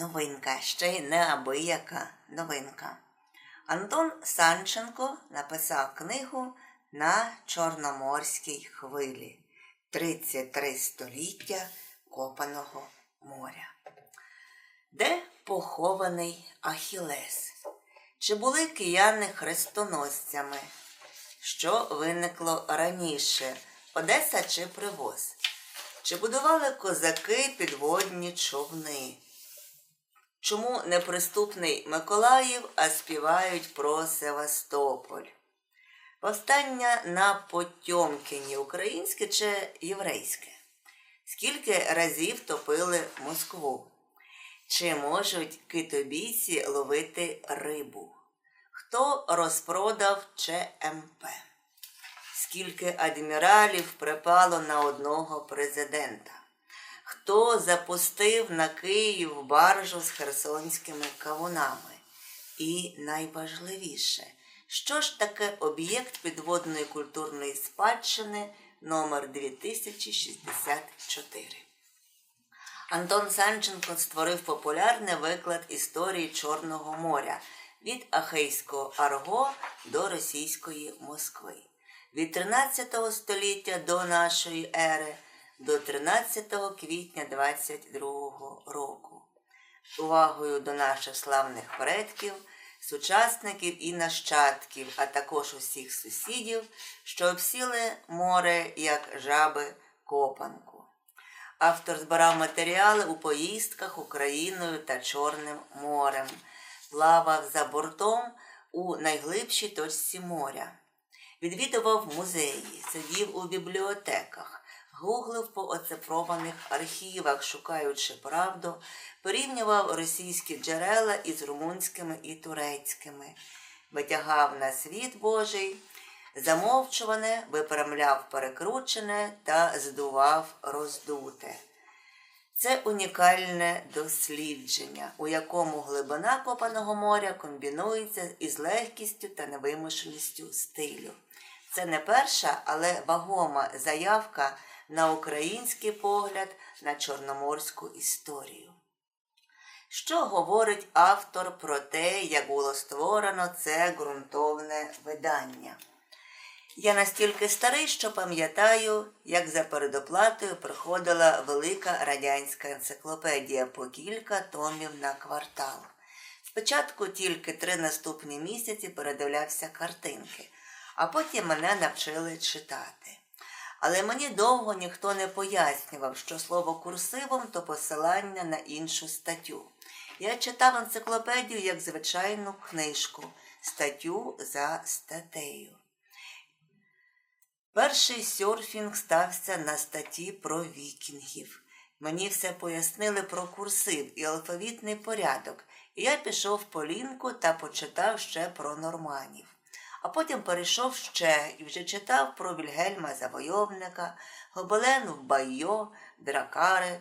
новинка, ще й неабияка новинка. Антон Санченко написав книгу на Чорноморській хвилі 33 століття Копаного моря. Де похований Ахілес? Чи були кияни хрестоносцями? Що виникло раніше Одеса чи Привоз? Чи будували козаки підводні човни? Чому неприступний Миколаїв, а співають про Севастополь? Повстання на Потьомкіні українське чи єврейське? Скільки разів топили Москву? Чи можуть китобійці ловити рибу? Хто розпродав ЧМП? Скільки адміралів припало на одного президента? Хто запустив на Київ баржу з херсонськими кавунами? І найважливіше, що ж таке об'єкт підводної культурної спадщини номер 2064? Антон Санченко створив популярний виклад історії Чорного моря від Ахейського Арго до російської Москви, від 13 століття до нашої ери до 13 квітня 22 року. Увагою до наших славних предків, сучасників і нащадків, а також усіх сусідів, що обсіли море як жаби копанку. Автор збирав матеріали у поїздках Україною та Чорним морем, плавав за бортом у найглибшій точці моря, відвідував музеї, сидів у бібліотеках, гуглив по оцифрованих архівах, шукаючи правду, порівнював російські джерела із румунськими і турецькими, витягав на світ Божий. Замовчуване випрямляв перекручене та здував роздуте. Це унікальне дослідження, у якому глибина копаного моря комбінується із легкістю та невимушеністю стилю. Це не перша, але вагома заявка на український погляд на чорноморську історію. Що говорить автор про те, як було створено це ґрунтовне видання? Я настільки старий, що пам'ятаю, як за передоплатою приходила велика радянська енциклопедія по кілька томів на квартал. Спочатку тільки три наступні місяці передивлявся картинки, а потім мене навчили читати. Але мені довго ніхто не пояснював, що слово курсивом то посилання на іншу статтю. Я читав енциклопедію як звичайну книжку, статтю за статтею. Перший сьорфінг стався на статті про вікінгів. Мені все пояснили про курсив і алфавітний порядок, і я пішов по лінку та почитав ще про норманів. А потім перейшов ще і вже читав про Вільгельма Завойовника, Гобелену Байо, Дракари,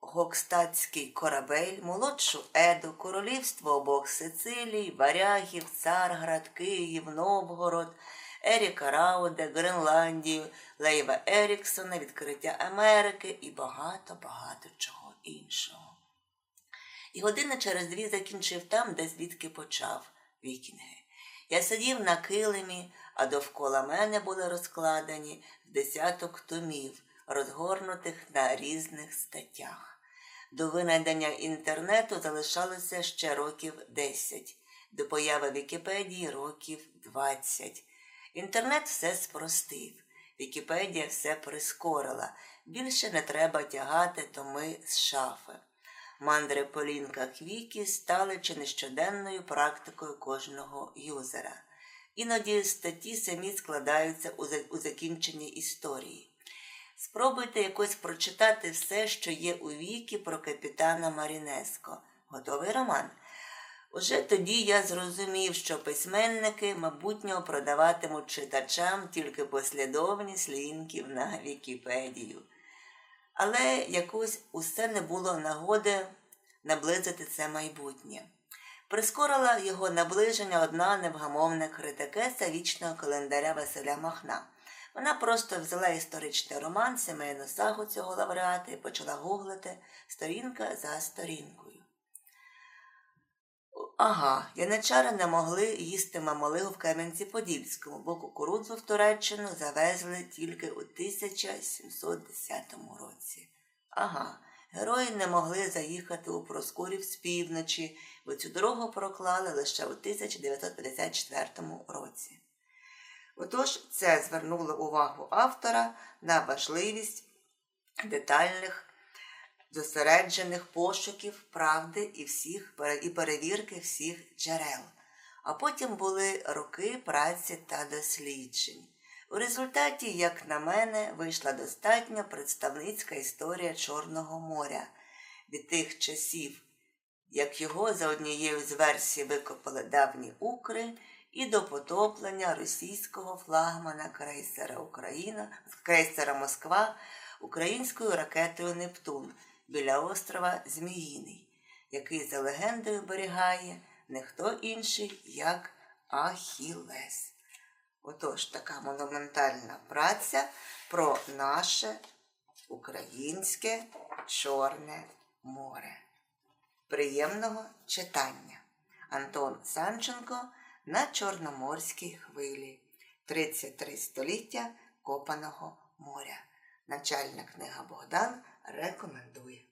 Гокстатський корабель, молодшу Еду, королівство обох Сицилій, Варягів, Царград, Київ, Новгород. Еріка Рауде, Гренландію, Лейва Еріксона, відкриття Америки і багато-багато чого іншого. І години через дві закінчив там, де звідки почав вікінги. Я сидів на килимі, а довкола мене були розкладені десяток томів, розгорнутих на різних статтях. До винайдення інтернету залишалося ще років 10, до появи Вікіпедії років 20. Інтернет все спростив, Вікіпедія все прискорила. Більше не треба тягати томи з шафи. Мандри по лінках Вікі стали чи не щоденною практикою кожного юзера. Іноді статті самі складаються у закінченні історії. Спробуйте якось прочитати все, що є у Вікі про капітана Марінеско. Готовий роман. Уже тоді я зрозумів, що письменники, мабутньо, продаватимуть читачам тільки послідовність лінків на Вікіпедію. Але якось усе не було нагоди наблизити це майбутнє. Прискорила його наближення одна невгамовна критикеса вічного календаря Василя Махна. Вона просто взяла історичний роман, сімейну сагу цього лауреата і почала гуглити сторінка за сторінкою. Ага, яничари не могли їсти мамалигу в Кам'янці-Подільському, бо кукурудзу в Туреччину завезли тільки у 1710 році. Ага, герої не могли заїхати у Проскурів з півночі, бо цю дорогу проклали лише у 1954 році. Отож, це звернуло увагу автора на важливість детальних зосереджених пошуків правди і всіх і перевірки всіх джерел. А потім були роки праці та досліджень. У результаті, як на мене, вийшла достатньо представницька історія Чорного моря від тих часів, як його за однією з версій викопали давні Укри, і до потоплення російського флагмана крейсера Україна, крейсера Москва українською ракетою Нептун біля острова Зміїний, який за легендою берігає не хто інший, як Ахілес. Отож, така монументальна праця про наше українське Чорне море. Приємного читання. Антон Санченко на Чорноморській хвилі. 33 століття Копаного моря. Начальна книга Богдан рекомендує.